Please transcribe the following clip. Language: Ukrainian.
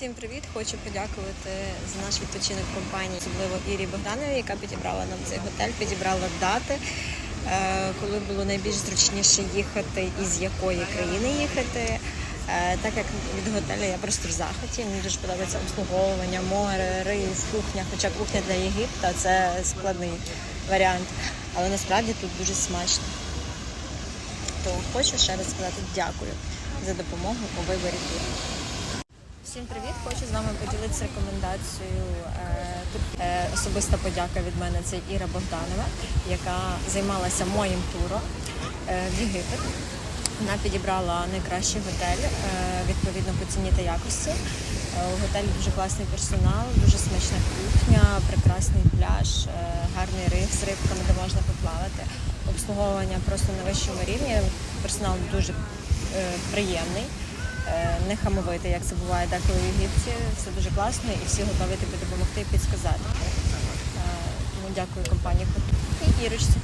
Всім привіт! Хочу подякувати за наш відпочинок компанії, особливо Ірі Богдановій, яка підібрала нам цей готель, підібрала дати, е, коли було найбільш зручніше їхати і з якої країни їхати. Е, Так як від готелю я просто в захваті, мені дуже подобається обслуговування, море, рис, кухня. Хоча кухня для Єгипта це складний варіант, але насправді тут дуже смачно. То хочу ще раз сказати дякую за допомогу у виборі туру. Всім привіт! Хочу з вами поділитися рекомендацією. е, е, особиста подяка від мене це Іра Богданова, яка займалася моїм туром е, в Єгипет. Вона підібрала найкращий готель відповідно по ціні та якості. У готелі дуже класний персонал, дуже смачна кухня, прекрасний пляж, гарний риф з рибками, де можна поплавати. Обслуговування просто на вищому рівні. Персонал дуже приємний е, не хамовити, як це буває деколи в Єгипті. Все дуже класно і всі готові тобі допомогти і підсказати. Е, Тому дякую компанії і Ірочці.